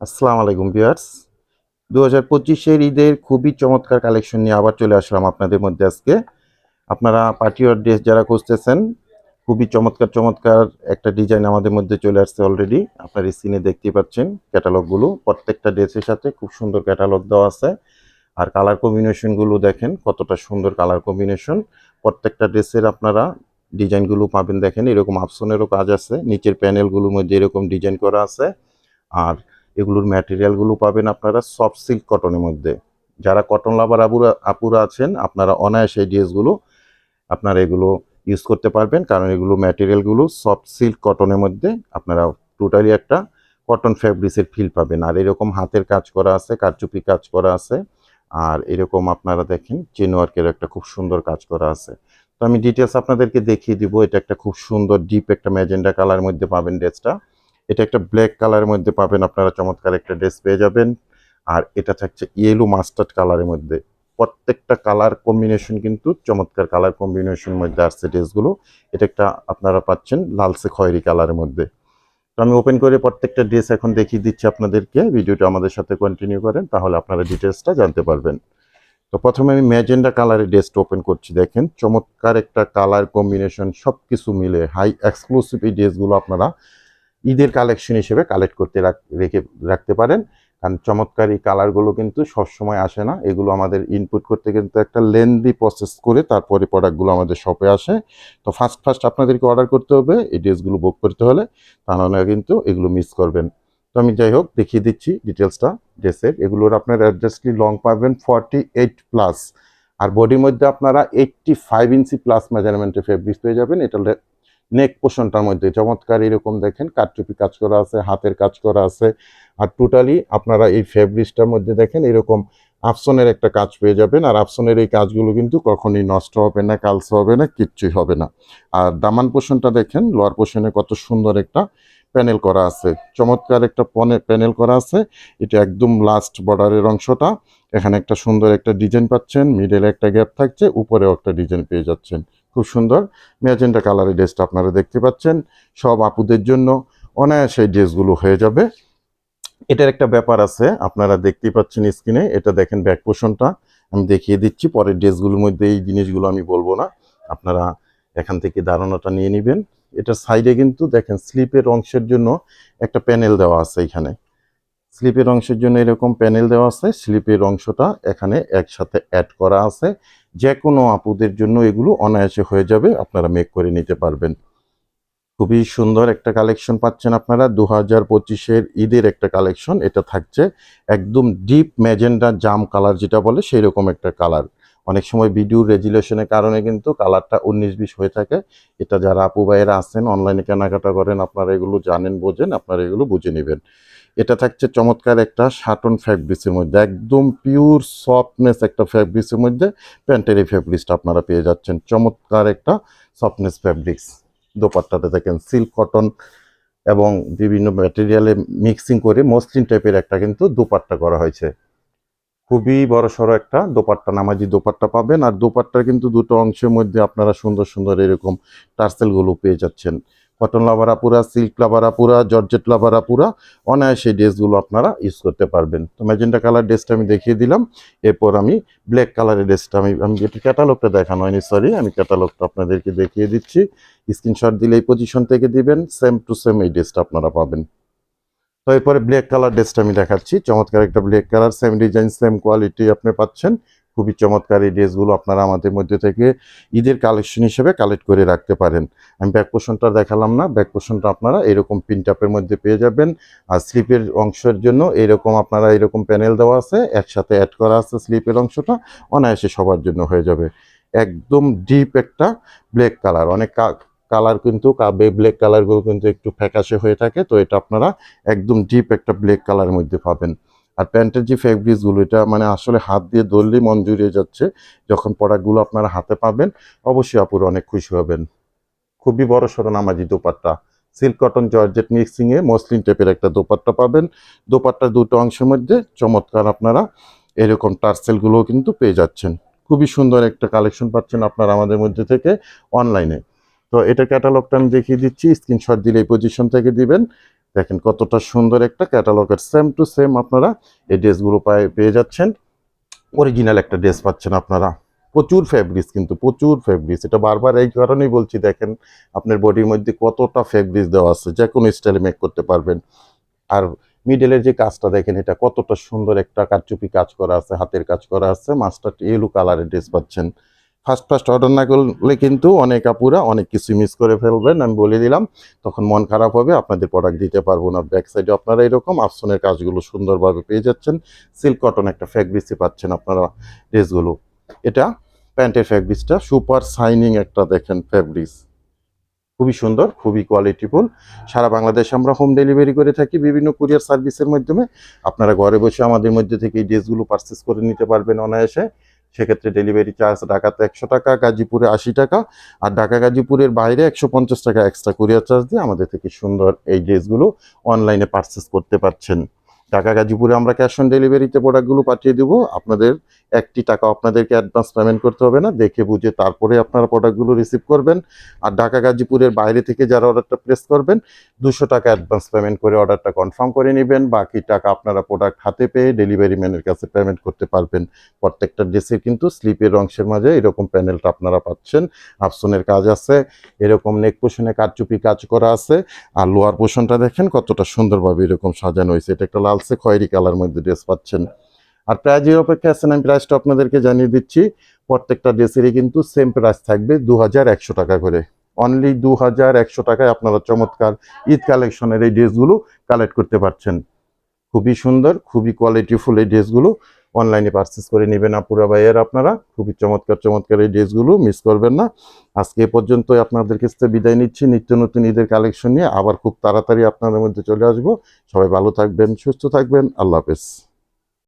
আসসালামু আলাইকুম ভিউয়ার্স। দু হাজার পঁচিশের ঈদের খুবই চমৎকার কালেকশন নিয়ে আবার চলে আসলাম আপনাদের মধ্যে আজকে। আপনারা পার্টি ওয়ার ড্রেস যারা খুঁজতেছেন, খুবই চমৎকার চমৎকার একটা ডিজাইন আমাদের মধ্যে চলে আসছে অলরেডি আপনার স্ক্রিনে দেখতেই পাচ্ছেন ক্যাটালগুলো প্রত্যেকটা ড্রেসের সাথে খুব সুন্দর ক্যাটালগ দেওয়া আছে। আর কালার কম্বিনেশনগুলো দেখেন, কতটা সুন্দর কালার কম্বিনেশন। প্রত্যেকটা ড্রেসের আপনারা ডিজাইনগুলো পাবেন দেখেন, এরকম আপসনেরও কাজ আছে। নিচের প্যানেলগুলোর মধ্যে এরকম ডিজাইন করা আছে। আর এগুলোর ম্যাটেরিয়ালগুলো পাবেন আপনারা সফট সিল্ক কটনের মধ্যে। যারা কটন লাভার আপুরা আপুরা আছেন, আপনারা অনায়াসে এই ড্রেসগুলো আপনারা এগুলো ইউজ করতে পারবেন। কারণ এগুলো ম্যাটেরিয়ালগুলো সফট সিল্ক কটনের মধ্যে আপনারা টোটালি একটা কটন ফ্যাব্রিক্সের ফিল পাবেন। আর এরকম হাতের কাজ করা আছে, কারচুপি কাজ করা আছে। আর এরকম আপনারা দেখেন চেন ওয়ার্কের একটা খুব সুন্দর কাজ করা আছে। তো আমি ডিটেলস আপনাদেরকে দেখিয়ে দিব, এটা একটা খুব সুন্দর ডিপ একটা ম্যাজেন্ডা কালার মধ্যে পাবেন ড্রেসটা এটা একটা ব্ল্যাক কালারের মধ্যে পাবেন, আপনারা চমৎকার একটা ড্রেস পেয়ে যাবেন। আর এটা থাকছে ইয়েলো মাস্টার্ড কালারের মধ্যে। প্রত্যেকটা কালার কম্বিনেশন কিন্তু চমৎকার কালার কম্বিনেশনের মধ্যে আসছে ড্রেসগুলো এটা একটা আপনারা পাচ্ছেন লালসে খয়েরি কালারের মধ্যে। তো আমি ওপেন করে প্রত্যেকটা ড্রেস এখন দেখিয়ে দিচ্ছি আপনাদেরকে। ভিডিওটা আমাদের সাথে কন্টিনিউ করেন, তাহলে আপনারা ডিটেলসটা জানতে পারবেন। তো প্রথমে আমি ম্যাজেন্ডা কালারের ড্রেসটা ওপেন করছি, দেখেন। চমৎকার একটা কালার কম্বিনেশন সব কিছু মিলে হাই এক্সক্লুসিভ এই ড্রেসগুলো আপনারা ঈদের কালেকশন হিসেবে কালেক্ট করতে রাখ- রেখে, রাখতে পারেন। কারণ চমৎকার এই কালারগুলো কিন্তু সবসময় আসে না। এগুলো আমাদের ইনপুট করতে কিন্তু একটা লেন্দি প্রসেস করে তারপরে প্রোডাক্টগুলো আমাদের শপে আসে। তো ফার্স্ট ফার্স্ট আপনাদেরকে অর্ডার করতে হবে, এই ড্রেসগুলো বুক করতে হলে। তা নাহলে কিন্তু এগুলো মিস করবেন। তো আমি যাই হোক, দেখিয়ে দিচ্ছি ডিটেলসটা ড্রেসের এগুলোর আপনার অ্যাডজাস্টলি লং পাবেন? ফর্টি এইট প্লাস আর বডির মধ্যে আপনারা এইটটি ফাইভ ইঞ্চি প্লাস মেজারমেন্টের ফেব্রিক পেয়ে যাবেন। এটা নেক পোষণটার মধ্যে। চমৎকার এরকম দেখেন কাটচুপি কাজ করা আছে, হাতের কাজ করা আছে। আর টোটালি আপনারা এই ফেব্রিক্সটার মধ্যে দেখেন, এরকম আফসনের একটা কাজ পেয়ে যাবেন। আর আফসনের এই কাজগুলো কিন্তু কখনোই নষ্ট হবে না, কালসে হবে না, কিচ্ছুই হবে না। আর দামান পোষণটা দেখেন, লোয়ার পোষণে কত সুন্দর একটা প্যানেল করা আছে। চমৎকার একটা প্যানেল করা আছে। এটা একদম লাস্ট বর্ডারের অংশটা। এখানে একটা সুন্দর একটা ডিজাইন পাচ্ছেন মিডলে একটা গ্যাপ থাকছে, উপরেও একটা ডিজাইন পেয়ে যাচ্ছেন। খুব সুন্দর। ম্যাজেন্টা কালারের ড্রেসটা আপনারা দেখতে পাচ্ছেন। সব আপুদের জন্য অনায়াসে ড্রেসগুলো হয়ে যাবে। এটার একটা ব্যাপার আছে, আপনারা দেখতেই পাচ্ছেন স্ক্রিনে। এটা দেখেন ব্যাক পোষণটা। আমি দেখিয়ে দিচ্ছি, পরের ড্রেসগুলোর মধ্যে এই জিনিসগুলো আমি বলব না। আপনারা এখান থেকে ধারণাটা নিয়ে নেবেন। এটা সাইডে কিন্তু দেখেন স্লিপের অংশের জন্য একটা প্যানেল দেওয়া আছে এখানে। স্লিপের অংশের জন্য এরকম প্যানেল দেওয়া আছে। স্লিপের অংশটা এখানে একসাথে অ্যাড করা আছে। যে কোনো আপুদের জন্য এগুলো অনায়াসে হয়ে যাবে, আপনারা মেক করে নিতে পারবেন। খুবই সুন্দর একটা কালেকশন পাচ্ছেন আপনারা। দু হাজার পঁচিশের ঈদের একটা কালেকশন এটা থাকছে একদম ডিপ ম্যাজেন্ডা জাম কালার যেটা বলে সেই রকম একটা কালার অনেক সময় ভিডিও রেজুলেশনের কারণে কিন্তু কালারটা উনিশ বিশ হয়ে থাকে। এটা যারা আপু ভাইয়েরা আছেন অনলাইনে কেনাকাটা করেন, আপনারা এগুলো জানেন, বোঝেন, আপনারা এগুলো বুঝে নেবেন। এটা থাকছে চমৎকার একটা শাটন ফ্যাব্রিক্সের মধ্যে, একদম পিওর সফটনেস একটা ফ্যাব্রিক্সের মধ্যে প্যান্টের এই ফ্যাব্রিক্সটা আপনারা পেয়ে যাচ্ছেন। চমৎকার একটা সফটনেস ফ্যাব্রিক্স দোপাট্টাতে দেখেন সিল্ক কটন এবং বিভিন্ন ম্যাটেরিয়ালে মিক্সিং করে মসলিন টাইপের একটা কিন্তু দোপাট্টা করা হয়েছে। খুবই বড় সড়ো একটা দোপাট্টা, নামাজি দোপাট্টা পাবেন। আর দোপাট্টার কিন্তু দুটো অংশের মধ্যে আপনারা সুন্দর সুন্দর এরকম টার্সেলগুলো পেয়ে যাচ্ছেন। কটন লাভারা পুরা সিল্ক লাভারা পুরা জর্জেট লাভারা পুরা, অনায়াসে ড্রেসগুলো আপনারা ইউজ করতে পারবেন। তো ম্যাজেন্টা কালার ড্রেসটা আমি দেখিয়ে দিলাম। এরপর আমি ব্ল্যাক কালারের ড্রেসটা আমি আমি যেটি ক্যাটালগটা দেখানো হয়নি সরি আমি ক্যাটালগটা আপনাদেরকে দেখিয়ে দিচ্ছি। স্ক্রিনশট দিলে এই পজিশন থেকে দিবেন সেম টু সেম এই ড্রেসটা আপনারা পাবেন। তো এরপরে ব্ল্যাক কালার ড্রেসটা আমি দেখাচ্ছি। চমৎকার একটা black colour same design same quality আপনি পাচ্ছেন। খুবই চমৎকার এই ড্রেসগুলো আপনারা আমাদের মধ্যে থেকে ঈদের কালেকশন হিসেবে কালেক্ট করে রাখতে পারেন। আমি ব্যাক পোষণটা দেখালাম না ব্যাক পোষণটা আপনারা এরকম পিনটাপের মধ্যে পেয়ে যাবেন। আর স্লিপের অংশের জন্য এরকম আপনারা এরকম প্যানেল দেওয়া আছে, একসাথে অ্যাড করা আছে স্লিপের অংশটা, অনায়াসে সবার জন্য হয়ে যাবে। একদম ডিপ একটা ব্ল্যাক কালার অনেক কালার কিন্তু কাবে ব্ল্যাক কালারগুলো কিন্তু একটু ফ্যাকাশে হয়ে থাকে, তো এটা আপনারা একদম ডিপ একটা ব্ল্যাক কালারের মধ্যে পাবেন। আর প্যান্টের যে ফেব্রিক্সগুলো এটা মানে আসলে হাত দিয়ে ধরলেই মন জুড়িয়ে যাচ্ছে। যখন প্রোডাক্টগুলো আপনারা হাতে পাবেন, অবশ্যই আপুর অনেক খুশি হবেন। খুবই বড় সড়ো নামাজি দোপাট্টা। সিল্ক কটন জর্জেট মিক্সিংয়ে মসলিন টাইপের একটা দোপাট্টা পাবেন। দোপাট্টার দুটো অংশের মধ্যে চমৎকার আপনারা এরকম টার্সেলগুলোও কিন্তু পেয়ে যাচ্ছেন। খুবই সুন্দর একটা কালেকশন পাচ্ছেন আপনারা আমাদের মধ্যে থেকে, অনলাইনে। তো এটা ক্যাটালগটা আমি দেখিয়ে দিচ্ছি স্ক্রিনশট দিলে এই পজিশন থেকে দিবেন। দেখেন কতটা সুন্দর একটা ক্যাটালগের সেম টু সেম আপনারা এই ড্রেসগুলো পায়ে যাচ্ছেন। অরিজিনাল একটা ড্রেস পাচ্ছেন আপনারা। প্রচুর ফেব্রিক্স কিন্তু, প্রচুর ফেব্রিক্স এটা বারবার এই কারণেই বলছি, দেখেন আপনার বডির মধ্যে কতটা ফেব্রিক্স দেওয়া আছে, যে কোনো স্টাইলে মেক করতে পারবেন। আর মিডলের যে কাজটা, দেখেন এটা কতটা সুন্দর একটা কারচুপি কাজ করা আছে, হাতের কাজ করা আছে মাস্টার ইয়েলো কালারের ড্রেস পাচ্ছেন। ফার্স্ট ফার্স্ট অর্ডার না করলে কিন্তু অনেক আপুরা অনেক কিছু মিস করে ফেলবেন, আমি বলে দিলাম। তখন মন খারাপ হবে, আপনাদের প্রোডাক্ট দিতে পারব না। ব্যাক সাইডে আপনারা এরকম আফসনের কাজগুলো সুন্দরভাবে পেয়ে যাচ্ছেন। সিল্ক কটন একটা ফ্যাব্রিক্সই পাচ্ছেন আপনারা ড্রেসগুলো। এটা প্যান্টের ফ্যাব্রিক্সটা সুপার শাইনিং একটা দেখেন ফ্যাব্রিক্স খুবই সুন্দর, খুবই কোয়ালিটিফুল সারা বাংলাদেশে আমরা হোম ডেলিভারি করে থাকি বিভিন্ন কুরিয়ার সার্ভিসের মাধ্যমে। আপনারা ঘরে বসে আমাদের মধ্যে থেকে এই ড্রেসগুলো পারচেস করে নিতে পারবেন অনায়াসে। সেক্ষেত্রে ডেলিভারি চার্জ ঢাকাতে একশো টাকা, গাজীপুরে আশি টাকা, আর ঢাকা গাজীপুরের বাইরে একশো পঞ্চাশ টাকা এক্সট্রা কুরিয়ার চার্জ দিয়ে আমাদের থেকে সুন্দর এই ড্রেসগুলো অনলাইনে পারচেস করতে পারছেন। ঢাকা গাজীপুরে আমরা ক্যাশ অন ডেলিভারিতে প্রোডাক্টগুলো পাঠিয়ে দেবো। আপনাদের একটি টাকা আপনাদেরকে অ্যাডভান্স পেমেন্ট করতে হবে না। দেখে বুঝে তারপরে আপনারা প্রোডাক্টগুলো রিসিভ করবেন। আর ঢাকা গাজীপুরের বাইরে থেকে যারা অর্ডারটা প্লেস করবেন, দুশো টাকা অ্যাডভান্স পেমেন্ট করে অর্ডারটা কনফার্ম করে নেবেন। বাকি টাকা আপনারা প্রোডাক্ট হাতে পেয়ে ডেলিভারি ম্যানের কাছে পেমেন্ট করতে পারবেন। প্রত্যেকটা ড্রেসের কিন্তু স্লিপের অংশের মাঝে এরকম প্যানেলটা আপনারা পাচ্ছেন। আফসনের কাজ আছে, এরকম নেক পোষণে কারচুপি কাজ করা আছে। আর লোয়ার পোষণটা দেখেন কতটা সুন্দরভাবে এরকম সাজানো হয়েছে। এটা একটা লালসে খয়েরি কালার মধ্যে ড্রেস পাচ্ছেন। আর প্রাইজের অপেক্ষা আছেন, আমি প্রাইসটা আপনাদেরকে জানিয়ে দিচ্ছি, প্রত্যেকটা ড্রেসেরই কিন্তু সেম প্রাইস থাকবে দু হাজার একশো টাকা করে। অনলি দু হাজার একশো টাকায় আপনারা চমৎকার ঈদ কালেকশনের এই ড্রেসগুলো কালেক্ট করতে পারছেন। খুবই সুন্দর, খুবই কোয়ালিটিফুল এই ড্রেসগুলো অনলাইনে পারচেস করে নেবেন আপুরা ভাইয়ের আপনারা। খুবই চমৎকার চমৎকার এই ড্রেসগুলো মিস করবেন না। আজকে এ পর্যন্ত আপনাদের কাছে বিদায় নিচ্ছি। নিত্য নতুন ঈদের কালেকশন নিয়ে আবার খুব তাড়াতাড়ি আপনাদের মধ্যে চলে আসব। সবাই ভালো থাকবেন, সুস্থ থাকবেন। আল্লাহ হাফেজ।